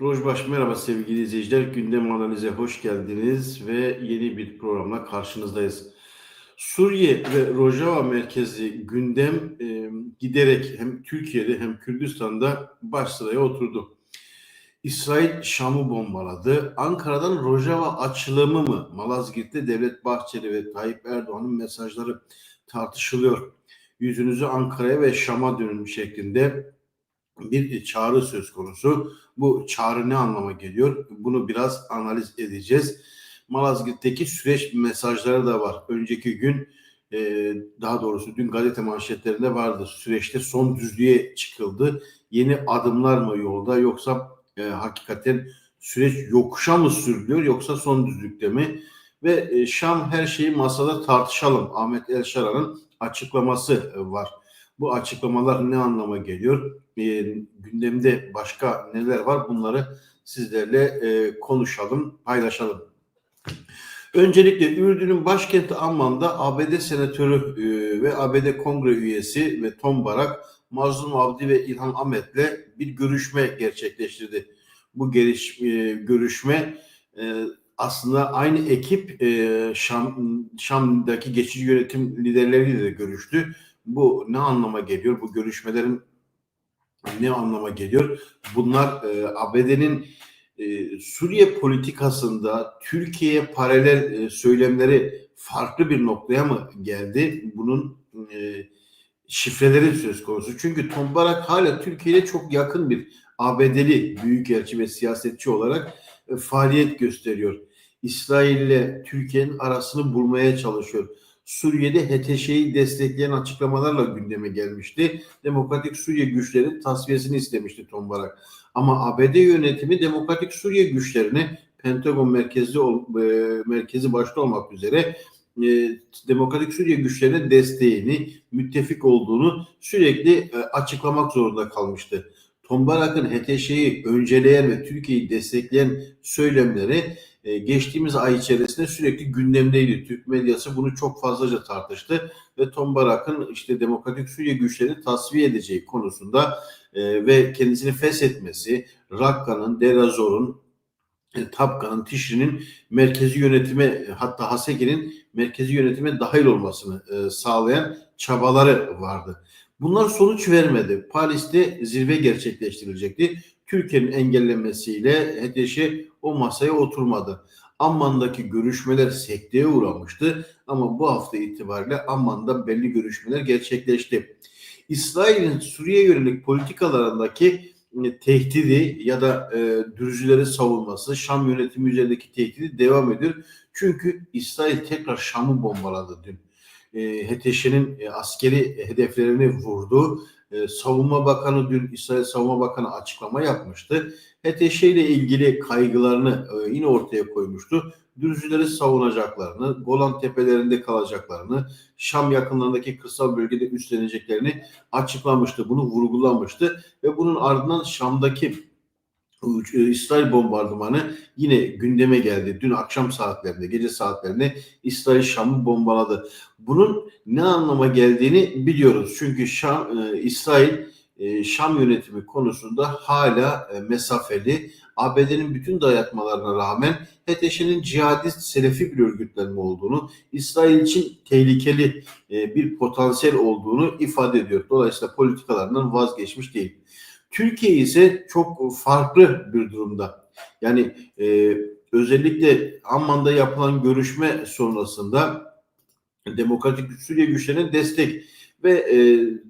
Rojbaş merhaba sevgili izleyiciler. Gündem analize hoş geldiniz ve yeni bir programla karşınızdayız. Suriye ve Rojava merkezi gündem e, giderek hem Türkiye'de hem Kürdistan'da baş sıraya oturdu. İsrail Şam'ı bombaladı. Ankara'dan Rojava açılımı mı? Malazgirt'te Devlet Bahçeli ve Tayyip Erdoğan'ın mesajları tartışılıyor. Yüzünüzü Ankara'ya ve Şam'a dönün şeklinde bir çağrı söz konusu. Bu çağrı ne anlama geliyor? Bunu biraz analiz edeceğiz. Malazgirt'teki süreç mesajları da var. Önceki gün e, daha doğrusu dün gazete manşetlerinde vardı. Süreçte son düzlüğe çıkıldı. Yeni adımlar mı yolda yoksa e, hakikaten süreç yokuşa mı sürülüyor yoksa son düzlükte mi? Ve e, Şam her şeyi masada tartışalım. Ahmet Elşaran'ın açıklaması var. Bu açıklamalar ne anlama geliyor? E, gündemde başka neler var? Bunları sizlerle e, konuşalım, paylaşalım. Öncelikle Ürdün'ün başkenti Amman'da ABD senatörü e, ve ABD kongre üyesi ve Tom Barak, Mazlum Avdi ve İlhan Ahmet'le bir görüşme gerçekleştirdi. Bu geliş, e, görüşme e, aslında aynı ekip e, Şam, Şam'daki geçici yönetim liderleriyle de görüştü. Bu ne anlama geliyor? Bu görüşmelerin ne anlama geliyor? Bunlar e, ABD'nin e, Suriye politikasında Türkiye'ye paralel e, söylemleri farklı bir noktaya mı geldi? Bunun e, şifreleri söz konusu. Çünkü Tom Barak hala Türkiye'ye çok yakın bir ABD'li büyükelçi ve siyasetçi olarak e, faaliyet gösteriyor. İsrail ile Türkiye'nin arasını bulmaya çalışıyor. Suriye'de HTŞ'yi destekleyen açıklamalarla gündeme gelmişti. Demokratik Suriye güçlerinin tasfiyesini istemişti Tom Barak. Ama ABD yönetimi Demokratik Suriye güçlerine Pentagon merkezi e, merkezi başta olmak üzere e, Demokratik Suriye güçlerine desteğini, müttefik olduğunu sürekli e, açıklamak zorunda kalmıştı. Tom Barak'ın HTŞ'yi önceleyen ve Türkiye'yi destekleyen söylemleri geçtiğimiz ay içerisinde sürekli gündemdeydi. Türk medyası bunu çok fazlaca tartıştı ve Tom Barak'ın işte Demokratik Suriye güçlerini tasfiye edeceği konusunda e, ve kendisini feshetmesi, Rakka'nın, Derazor'un, e, Tapkan'ın, Tişri'nin merkezi yönetime hatta Haseki'nin merkezi yönetime dahil olmasını e, sağlayan çabaları vardı. Bunlar sonuç vermedi. Paris'te zirve gerçekleştirilecekti. Türkiye'nin engellemesiyle HDŞ o masaya oturmadı. Amman'daki görüşmeler sekteye uğramıştı ama bu hafta itibariyle Amman'da belli görüşmeler gerçekleşti. İsrail'in Suriye yönelik politikalarındaki e, tehdidi ya da e, dürüzüleri savunması, Şam yönetimi üzerindeki tehdidi devam ediyor. Çünkü İsrail tekrar Şam'ı bombaladı dün. E, HTŞ'nin e, askeri hedeflerini vurdu. E, Savunma Bakanı dün İsrail Savunma Bakanı açıklama yapmıştı. HTŞ ile ilgili kaygılarını e, yine ortaya koymuştu. Dürüzüleri savunacaklarını, Golan tepelerinde kalacaklarını, Şam yakınlarındaki kırsal bölgede üstleneceklerini açıklamıştı. Bunu vurgulamıştı ve bunun ardından Şam'daki İsrail bombardımanı yine gündeme geldi. Dün akşam saatlerinde, gece saatlerinde İsrail Şam'ı bombaladı. Bunun ne anlama geldiğini biliyoruz. Çünkü Şam, e, İsrail e, Şam yönetimi konusunda hala e, mesafeli. ABD'nin bütün dayatmalarına rağmen HTŞ'nin cihadist selefi bir örgütlenme olduğunu, İsrail için tehlikeli e, bir potansiyel olduğunu ifade ediyor. Dolayısıyla politikalarından vazgeçmiş değil. Türkiye ise çok farklı bir durumda. Yani e, özellikle Amman'da yapılan görüşme sonrasında Demokratik Suriye güçlerine destek ve e,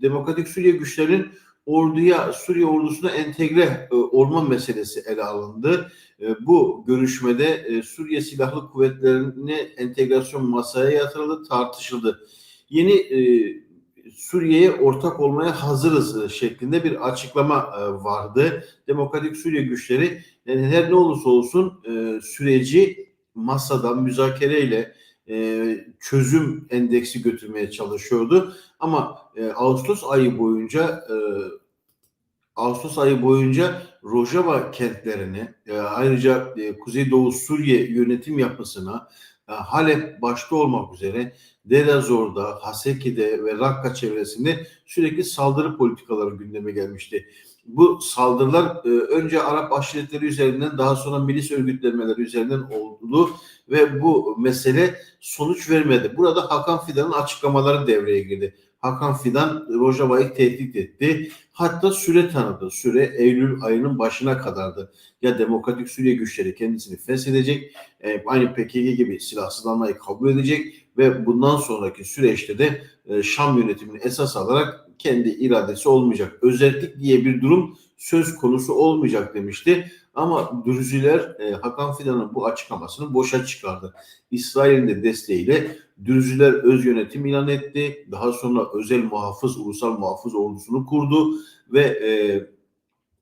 Demokratik Suriye güçlerinin orduya, Suriye ordusuna entegre e, olma meselesi ele alındı. E, bu görüşmede e, Suriye Silahlı Kuvvetleri'ne entegrasyon masaya yatırıldı, tartışıldı. Yeni e, Suriye'ye ortak olmaya hazırız şeklinde bir açıklama e, vardı. Demokratik Suriye güçleri yani her ne olursa olsun e, süreci masada müzakereyle e, çözüm endeksi götürmeye çalışıyordu. Ama Ağustos ayı boyunca Ağustos ayı boyunca Rojava kentlerine ayrıca Kuzeydoğu Suriye yönetim yapısına Halep başta olmak üzere Derazor'da, Haseki'de ve Rakka çevresinde sürekli saldırı politikaları gündeme gelmişti. bu saldırılar e, önce Arap aşiretleri üzerinden daha sonra milis örgütlenmeleri üzerinden oldu ve bu mesele sonuç vermedi. Burada Hakan Fidan'ın açıklamaları devreye girdi. Hakan Fidan Rojava'yı tehdit etti. Hatta süre tanıdı. Süre Eylül ayının başına kadardı. Ya Demokratik Suriye güçleri kendisini feshedecek, e, aynı PKK gibi silahsızlanmayı kabul edecek ve bundan sonraki süreçte de e, Şam yönetimini esas alarak kendi iradesi olmayacak. Özellik diye bir durum söz konusu olmayacak demişti. Ama Dürziler e, Hakan Fidan'ın bu açıklamasını boşa çıkardı. İsrail'in de desteğiyle Dürziler öz yönetim ilan etti. Daha sonra özel muhafız, ulusal muhafız ordusunu kurdu ve e,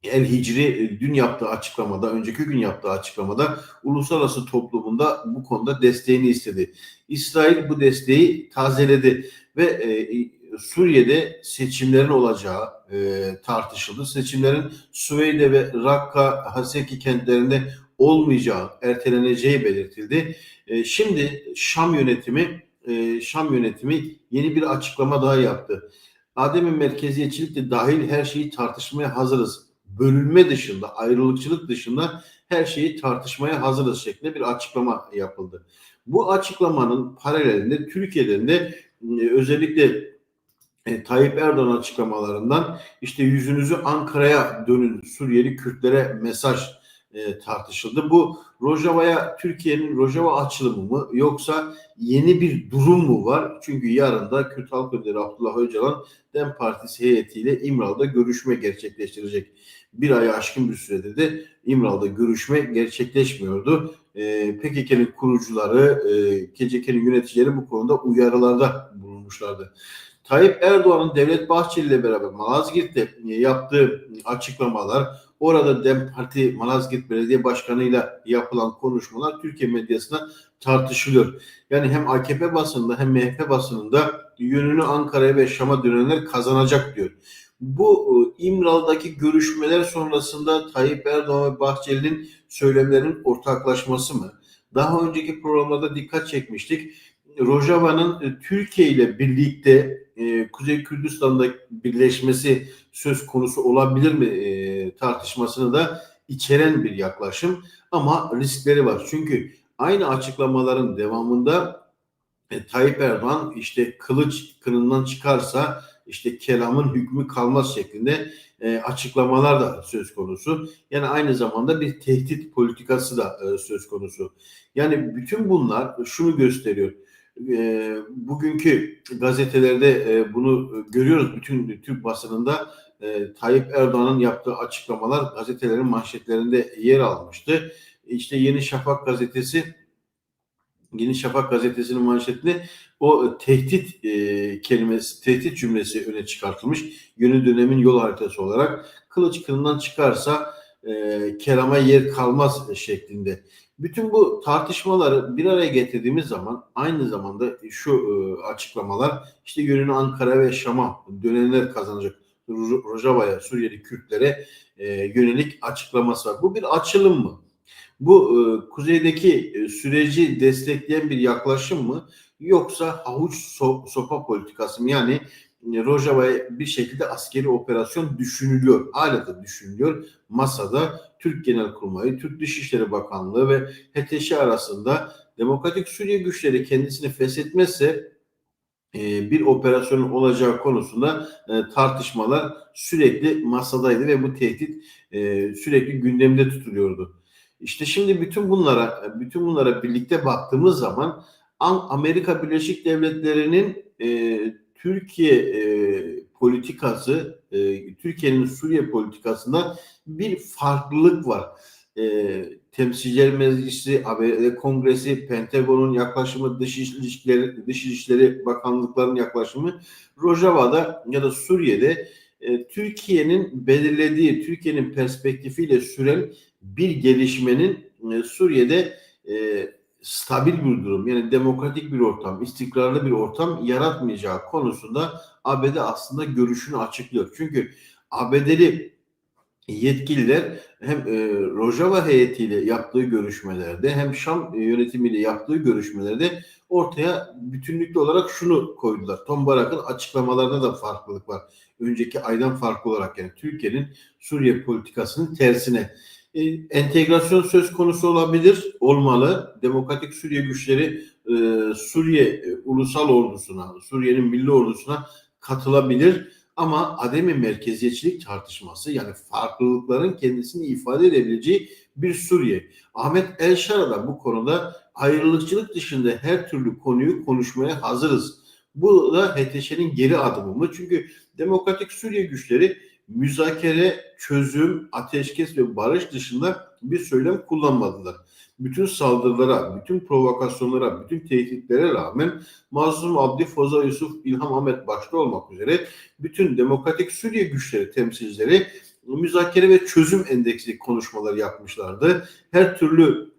El Hicri dün yaptığı açıklamada, önceki gün yaptığı açıklamada uluslararası toplumunda bu konuda desteğini istedi. İsrail bu desteği tazeledi ve e, Suriye'de seçimlerin olacağı e, tartışıldı. Seçimlerin Süveyde ve Rakka, Haseki kentlerinde olmayacağı, erteleneceği belirtildi. E, şimdi Şam yönetimi e, Şam yönetimi yeni bir açıklama daha yaptı. Adem'in merkeziyetçilik de dahil her şeyi tartışmaya hazırız. Bölünme dışında, ayrılıkçılık dışında her şeyi tartışmaya hazırız şeklinde bir açıklama yapıldı. Bu açıklamanın paralelinde Türkiye'den de e, özellikle e, Tayyip Erdoğan açıklamalarından işte yüzünüzü Ankara'ya dönün Suriyeli Kürtlere mesaj e, tartışıldı. Bu Rojava'ya Türkiye'nin Rojava açılımı mı yoksa yeni bir durum mu var? Çünkü yarın da Kürt Halk Önderi Abdullah Öcalan DEM Partisi heyetiyle İmralı'da görüşme gerçekleştirecek. Bir ay aşkın bir sürede de İmralı'da görüşme gerçekleşmiyordu. E, PKK'nın kurucuları, e, KCK'nin yöneticileri bu konuda uyarılarda bulunmuşlardı. Tayyip Erdoğan'ın Devlet Bahçeli ile beraber Malazgirt'te yaptığı açıklamalar, orada DEM Parti Malazgirt Belediye Başkanı ile yapılan konuşmalar Türkiye medyasında tartışılıyor. Yani hem AKP basınında hem MHP basınında yönünü Ankara'ya ve Şam'a dönenler kazanacak diyor. Bu e, İmralı'daki görüşmeler sonrasında Tayyip Erdoğan ve Bahçeli'nin söylemlerinin ortaklaşması mı? Daha önceki programlarda dikkat çekmiştik. Rojava'nın e, Türkiye ile birlikte e, Kuzey Kürdistan'da birleşmesi söz konusu olabilir mi e, tartışmasını da içeren bir yaklaşım ama riskleri var. Çünkü aynı açıklamaların devamında e, Tayyip Erdoğan işte kılıç kınından çıkarsa işte kelamın hükmü kalmaz şeklinde e, açıklamalar da söz konusu. Yani aynı zamanda bir tehdit politikası da e, söz konusu. Yani bütün bunlar şunu gösteriyor e, bugünkü gazetelerde e, bunu görüyoruz. Bütün Türk basınında e, Tayyip Erdoğan'ın yaptığı açıklamalar gazetelerin manşetlerinde yer almıştı. İşte Yeni Şafak gazetesi Yeni Şafak gazetesinin manşetinde o tehdit e, kelimesi, tehdit cümlesi öne çıkartılmış. Yeni dönemin yol haritası olarak kılıç kılından çıkarsa e, kerama yer kalmaz şeklinde. Bütün bu tartışmaları bir araya getirdiğimiz zaman aynı zamanda şu e, açıklamalar işte yönünü Ankara ve Şam'a dönenler kazanacak. Rojava'ya, Suriyeli Kürtlere e, yönelik açıklaması var. Bu bir açılım mı? Bu e, kuzeydeki süreci destekleyen bir yaklaşım mı? Yoksa havuç so, sopa politikası mı? Yani Rojava'ya bir şekilde askeri operasyon düşünülüyor. Hala da düşünülüyor. Masada Türk Genelkurmayı, Türk Dışişleri Bakanlığı ve HTŞ arasında Demokratik Suriye güçleri kendisini feshetmezse e, bir operasyonun olacağı konusunda e, tartışmalar sürekli masadaydı ve bu tehdit e, sürekli gündemde tutuluyordu. İşte şimdi bütün bunlara bütün bunlara birlikte baktığımız zaman Amerika Birleşik Devletleri'nin Türkiye politikası, Türkiye'nin Suriye politikasında bir farklılık var. E, Temsilciler Meclisi, ABD Kongresi, Pentagon'un yaklaşımı, Dış İlişkileri, Dış İlişkileri Bakanlıklarının yaklaşımı, Rojava'da ya da Suriye'de e, Türkiye'nin belirlediği, Türkiye'nin perspektifiyle süren bir gelişmenin e, Suriye'de e, stabil bir durum yani demokratik bir ortam, istikrarlı bir ortam yaratmayacağı konusunda ABD aslında görüşünü açıklıyor. Çünkü ABD'li yetkililer hem e, Rojava heyetiyle yaptığı görüşmelerde hem Şam yönetimiyle yaptığı görüşmelerde ortaya bütünlüklü olarak şunu koydular. Tom Barak'ın açıklamalarında da farklılık var. önceki aydan farklı olarak yani Türkiye'nin Suriye politikasının tersine e, entegrasyon söz konusu olabilir, olmalı. Demokratik Suriye güçleri e, Suriye e, ulusal ordusuna, Suriye'nin milli ordusuna katılabilir. Ama ademi merkeziyetçilik tartışması yani farklılıkların kendisini ifade edebileceği bir Suriye. Ahmet Elşara da bu konuda ayrılıkçılık dışında her türlü konuyu konuşmaya hazırız. Bu da HTŞ'nin geri adımı mı? Çünkü Demokratik Suriye güçleri müzakere, çözüm, ateşkes ve barış dışında bir söylem kullanmadılar. Bütün saldırılara, bütün provokasyonlara, bütün tehditlere rağmen Mazlum Abdi, Foza Yusuf, İlham Ahmet başta olmak üzere bütün Demokratik Suriye güçleri temsilcileri müzakere ve çözüm endeksli konuşmalar yapmışlardı. Her türlü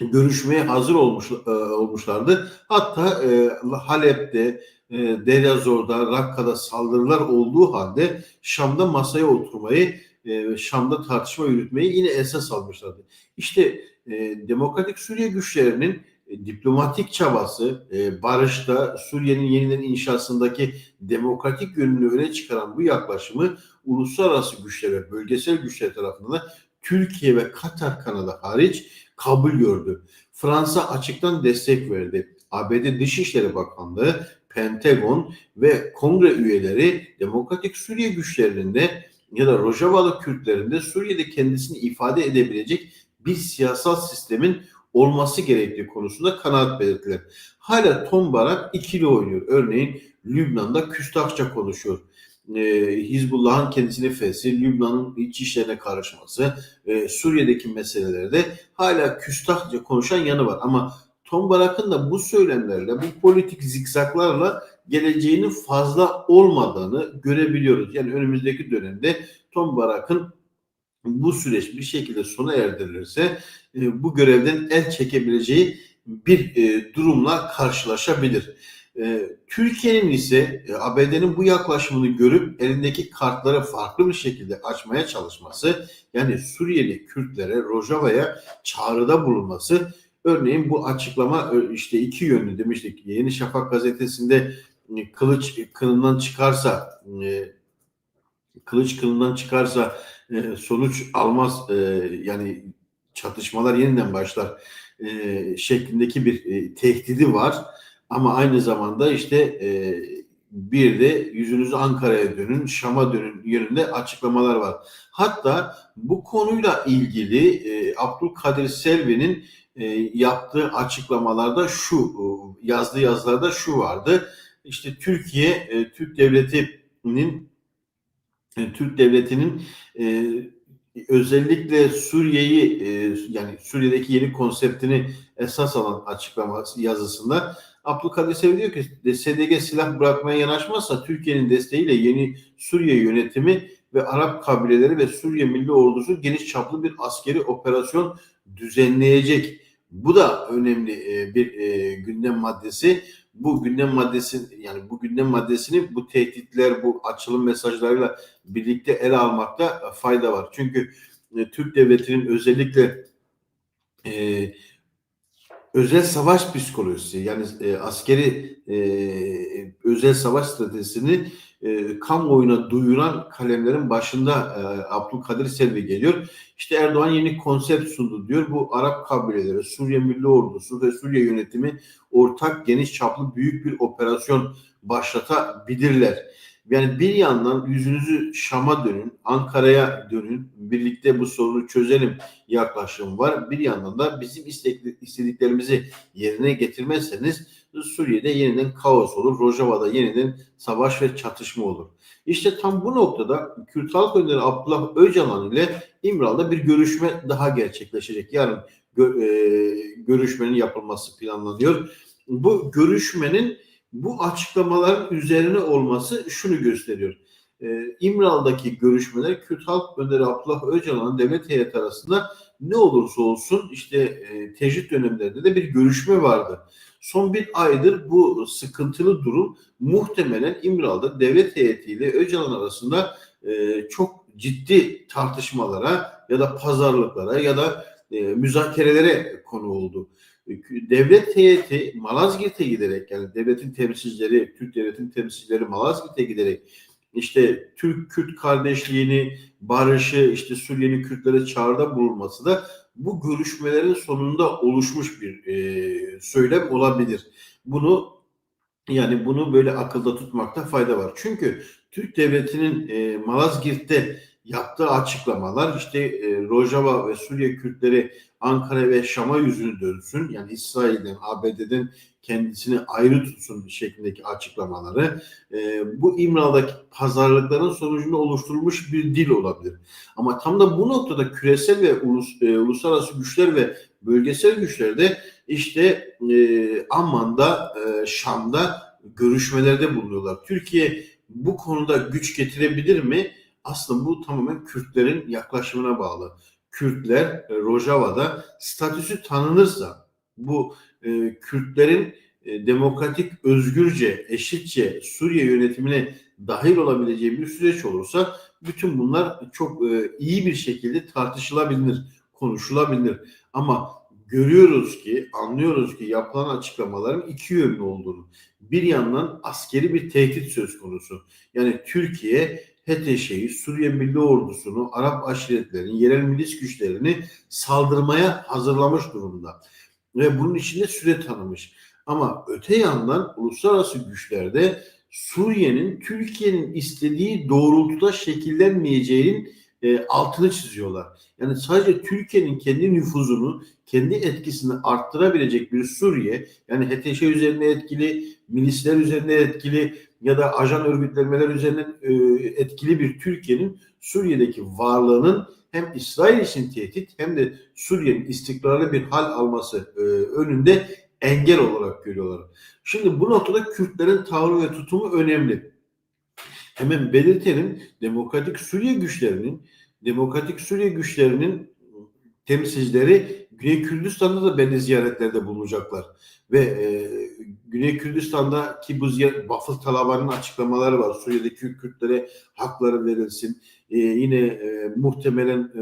görüşmeye hazır olmuş e, olmuşlardı. Hatta e, Halep'te, e, Deryazor'da, Rakka'da saldırılar olduğu halde Şam'da masaya oturmayı, e, Şam'da tartışma yürütmeyi yine esas almışlardı. İşte e, Demokratik Suriye güçlerinin e, diplomatik çabası, e, barışta, Suriye'nin yeniden inşasındaki demokratik yönünü öne çıkaran bu yaklaşımı uluslararası güçler bölgesel güçler tarafından da Türkiye ve Katar kanadı hariç kabul gördü. Fransa açıktan destek verdi. ABD Dışişleri Bakanlığı, Pentagon ve kongre üyeleri Demokratik Suriye güçlerinde ya da Rojavalı Kürtlerinde Suriye'de kendisini ifade edebilecek bir siyasal sistemin olması gerektiği konusunda kanaat belirttiler. Hala Tom Barak ikili oynuyor. Örneğin Lübnan'da küstahça konuşuyor e, Hizbullah'ın kendisini feshi, Lübnan'ın iç işlerine karışması, e, Suriye'deki meselelerde hala küstahça konuşan yanı var. Ama Tom Barak'ın da bu söylemlerle, bu politik zikzaklarla geleceğinin fazla olmadığını görebiliyoruz. Yani önümüzdeki dönemde Tom Barak'ın bu süreç bir şekilde sona erdirilirse e, bu görevden el çekebileceği bir e, durumla karşılaşabilir. E, Türkiye'nin ise ABD'nin bu yaklaşımını görüp elindeki kartları farklı bir şekilde açmaya çalışması yani Suriyeli Kürtlere, Rojava'ya çağrıda bulunması örneğin bu açıklama e, işte iki yönlü demiştik. Yeni Şafak gazetesinde e, kılıç kınından çıkarsa e, kılıç kınından çıkarsa sonuç almaz yani çatışmalar yeniden başlar şeklindeki bir tehdidi var. Ama aynı zamanda işte bir de yüzünüzü Ankara'ya dönün, Şam'a dönün yönünde açıklamalar var. Hatta bu konuyla ilgili Abdülkadir Selvi'nin e, yaptığı açıklamalarda şu, e, yazdığı yazılarda şu vardı. İşte Türkiye, e, Türk Devleti'nin Türk Devleti'nin özellikle Suriye'yi yani Suriye'deki yeni konseptini esas alan açıklaması yazısında Abdülkadir Sevi diyor ki SDG silah bırakmaya yanaşmazsa Türkiye'nin desteğiyle yeni Suriye yönetimi ve Arap kabileleri ve Suriye Milli Ordusu geniş çaplı bir askeri operasyon düzenleyecek. Bu da önemli e, bir e, gündem maddesi. Bu gündem maddesi yani bu gündem maddesini bu tehditler, bu açılım mesajlarıyla birlikte ele almakta fayda var. Çünkü e, Türk devletinin özellikle e, özel savaş psikolojisi yani e, askeri e, özel savaş stratejisini e, kamuoyuna duyuran kalemlerin başında e, Abdülkadir Selvi geliyor. İşte Erdoğan yeni konsept sundu diyor. Bu Arap kabileleri, Suriye Milli Ordusu ve Suriye yönetimi ortak geniş çaplı büyük bir operasyon başlatabilirler. Yani bir yandan yüzünüzü Şam'a dönün, Ankara'ya dönün, birlikte bu sorunu çözelim yaklaşım var. Bir yandan da bizim istediklerimizi yerine getirmezseniz Suriye'de yeniden kaos olur, Rojava'da yeniden savaş ve çatışma olur. İşte tam bu noktada Kürt Halk Önderi Abdullah Öcalan ile İmralı'da bir görüşme daha gerçekleşecek. Yarın gö- e, görüşmenin yapılması planlanıyor. Bu görüşmenin bu açıklamaların üzerine olması şunu gösteriyor. Ee, İmralı'daki görüşmeler Kürt Halk Önderi Abdullah Öcalan'ın devlet heyeti arasında ne olursa olsun işte e, tecrit dönemlerinde de bir görüşme vardı. Son bir aydır bu sıkıntılı durum muhtemelen İmralı'da devlet heyetiyle Öcalan arasında e, çok ciddi tartışmalara ya da pazarlıklara ya da e, müzakerelere konu oldu. Devlet heyeti Malazgirt'e giderek yani devletin temsilcileri, Türk devletin temsilcileri Malazgirt'e giderek işte Türk-Kürt kardeşliğini, barışı, işte Suriyeli Kürtlere çağrıda bulunması da bu görüşmelerin sonunda oluşmuş bir e, söylem olabilir. Bunu yani bunu böyle akılda tutmakta fayda var. Çünkü Türk devletinin e, Malazgirt'te yaptığı açıklamalar işte e, Rojava ve Suriye Kürtleri Ankara ve Şam'a yüzünü dönsün. Yani İsrail'den, ABD'den kendisini ayrı tutsun şeklindeki açıklamaları e, bu İmralı'daki pazarlıkların sonucunda oluşturulmuş bir dil olabilir. Ama tam da bu noktada küresel ve ulus, e, uluslararası güçler ve bölgesel güçler de işte e, Amman'da, e, Şam'da görüşmelerde bulunuyorlar. Türkiye bu konuda güç getirebilir mi? Aslında bu tamamen Kürtlerin yaklaşımına bağlı. Kürtler e, Rojava'da statüsü tanınırsa bu e, Kürtlerin e, demokratik, özgürce, eşitçe Suriye yönetimine dahil olabileceği bir süreç olursa bütün bunlar çok e, iyi bir şekilde tartışılabilir, konuşulabilir. Ama görüyoruz ki, anlıyoruz ki yapılan açıklamaların iki yönlü olduğunu. Bir yandan askeri bir tehdit söz konusu. Yani Türkiye HTŞ'yi, Suriye Milli Ordusu'nu, Arap aşiretlerini, yerel milis güçlerini saldırmaya hazırlamış durumda. Ve bunun içinde süre tanımış. Ama öte yandan uluslararası güçlerde Suriye'nin Türkiye'nin istediği doğrultuda şekillenmeyeceğinin e, altını çiziyorlar. Yani sadece Türkiye'nin kendi nüfuzunu, kendi etkisini arttırabilecek bir Suriye, yani HTŞ üzerine etkili, milisler üzerine etkili ya da ajan örgütlenmeler üzerine e, etkili bir Türkiye'nin Suriye'deki varlığının hem İsrail için tehdit hem de Suriye'nin istikrarlı bir hal alması e, önünde engel olarak görüyorlar. Şimdi bu noktada Kürtlerin tavrı ve tutumu önemli. Hemen belirtelim Demokratik Suriye güçlerinin Demokratik Suriye güçlerinin temsilcileri Güney Kürdistan'da da belli ziyaretlerde bulunacaklar. Ve e, Güney Kürdistan'da ki bu ziyaret Bafıl Talaba'nın açıklamaları var. Suriye'deki Kürtlere hakları verilsin. E, yine e, muhtemelen e,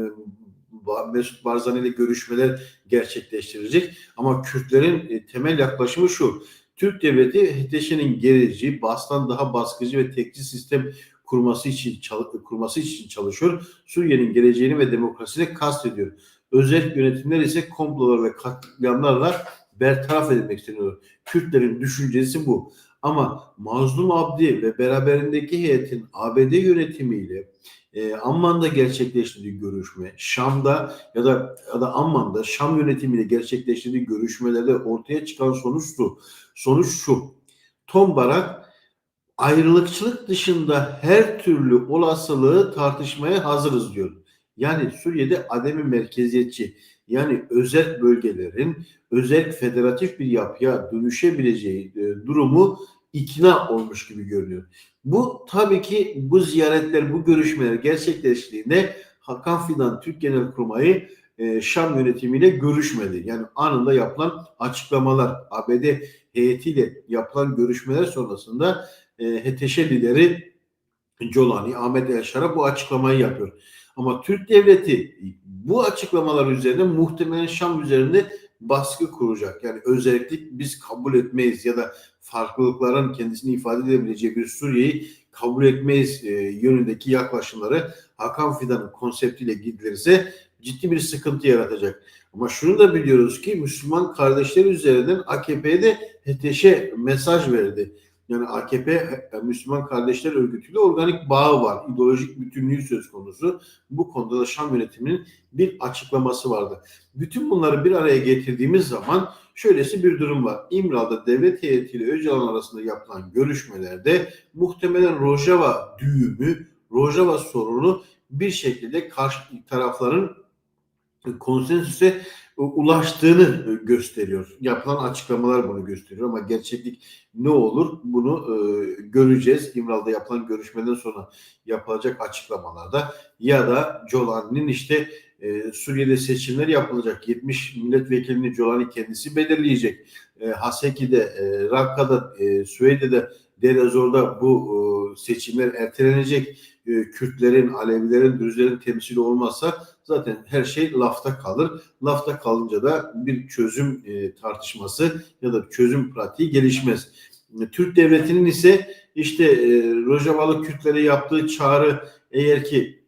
Mesut Barzani ile görüşmeler gerçekleştirecek. Ama Kürtlerin e, temel yaklaşımı şu. Türk devleti HTŞ'nin gerici, bastan daha baskıcı ve tekçi sistem kurması için kurması için çalışıyor. Suriye'nin geleceğini ve demokrasisini kastediyor. Özel yönetimler ise komplolar ve katliamlarla bertaraf edilmek isteniyor. Kürtlerin düşüncesi bu. Ama Mazlum Abdi ve beraberindeki heyetin ABD yönetimiyle e, Amman'da gerçekleştirdiği görüşme, Şam'da ya da ya da Amman'da Şam yönetimiyle gerçekleştirdiği görüşmelerde ortaya çıkan sonuç şu. Sonuç şu. Tom Barak ayrılıkçılık dışında her türlü olasılığı tartışmaya hazırız diyor. Yani Suriye'de ademi merkeziyetçi yani özel bölgelerin özel federatif bir yapıya dönüşebileceği e, durumu ikna olmuş gibi görünüyor. Bu tabii ki bu ziyaretler, bu görüşmeler gerçekleştiğinde Hakan Fidan Türk Genelkurmayı e, Şam yönetimiyle görüşmedi. Yani anında yapılan açıklamalar, ABD heyetiyle yapılan görüşmeler sonrasında e, HTŞ lideri Colani, Ahmet Elşar'a bu açıklamayı yapıyor. Ama Türk devleti bu açıklamalar üzerine muhtemelen Şam üzerinde baskı kuracak. Yani özellikle biz kabul etmeyiz ya da farklılıkların kendisini ifade edebileceği bir Suriye'yi kabul etmeyiz e, yönündeki yaklaşımları Hakan Fidan'ın konseptiyle gidilirse ciddi bir sıkıntı yaratacak. Ama şunu da biliyoruz ki Müslüman kardeşler üzerinden AKP'de HTŞ mesaj verdi. Yani AKP e, Müslüman Kardeşler Örgütü ile organik bağı var. İdeolojik bütünlüğü söz konusu. Bu konuda da Şam yönetiminin bir açıklaması vardı. Bütün bunları bir araya getirdiğimiz zaman şöylesi bir durum var. İmralı'da devlet heyetiyle Öcalan arasında yapılan görüşmelerde muhtemelen Rojava düğümü, Rojava sorunu bir şekilde karşı tarafların konsensüse ulaştığını gösteriyor. Yapılan açıklamalar bunu gösteriyor ama gerçeklik ne olur bunu e, göreceğiz. İmralı'da yapılan görüşmeden sonra yapılacak açıklamalarda ya da Colani'nin işte e, Suriye'de seçimler yapılacak. 70 milletvekilini Colani kendisi belirleyecek. E, Haseki'de, e, Rakka'da, e, Süveyde'de, Deir bu e, seçimler ertelenecek. E, Kürtlerin, Alevilerin, Dürüzlerin temsili olmazsa zaten her şey lafta kalır. Lafta kalınca da bir çözüm e, tartışması ya da çözüm pratiği gelişmez. Türk devletinin ise işte e, Rojavalı Kürtlere yaptığı çağrı eğer ki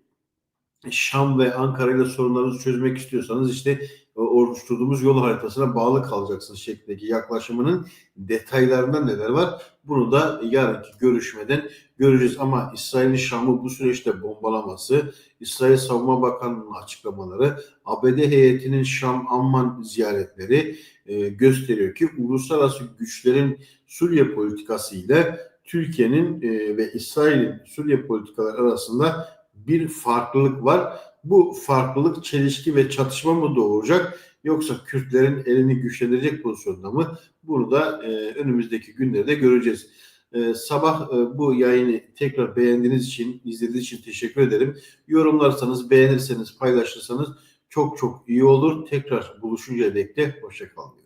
Şam ve Ankara ile sorunlarınızı çözmek istiyorsanız işte oluşturduğumuz yol haritasına bağlı kalacaksınız şeklindeki yaklaşımının detaylarında neler var? Bunu da yarınki görüşmeden göreceğiz. Ama İsrail'in Şam'ı bu süreçte bombalaması, İsrail Savunma Bakanı'nın açıklamaları, ABD heyetinin Şam Amman ziyaretleri e, gösteriyor ki uluslararası güçlerin Suriye politikası ile Türkiye'nin e, ve İsrail'in Suriye politikaları arasında bir farklılık var. Bu farklılık çelişki ve çatışma mı doğuracak yoksa Kürtlerin elini güçlendirecek pozisyonda mı? Bunu da e, önümüzdeki günlerde göreceğiz. E, sabah e, bu yayını tekrar beğendiğiniz için, izlediğiniz için teşekkür ederim. Yorumlarsanız, beğenirseniz, paylaşırsanız çok çok iyi olur. Tekrar buluşuncaya dek de hoşçakalın.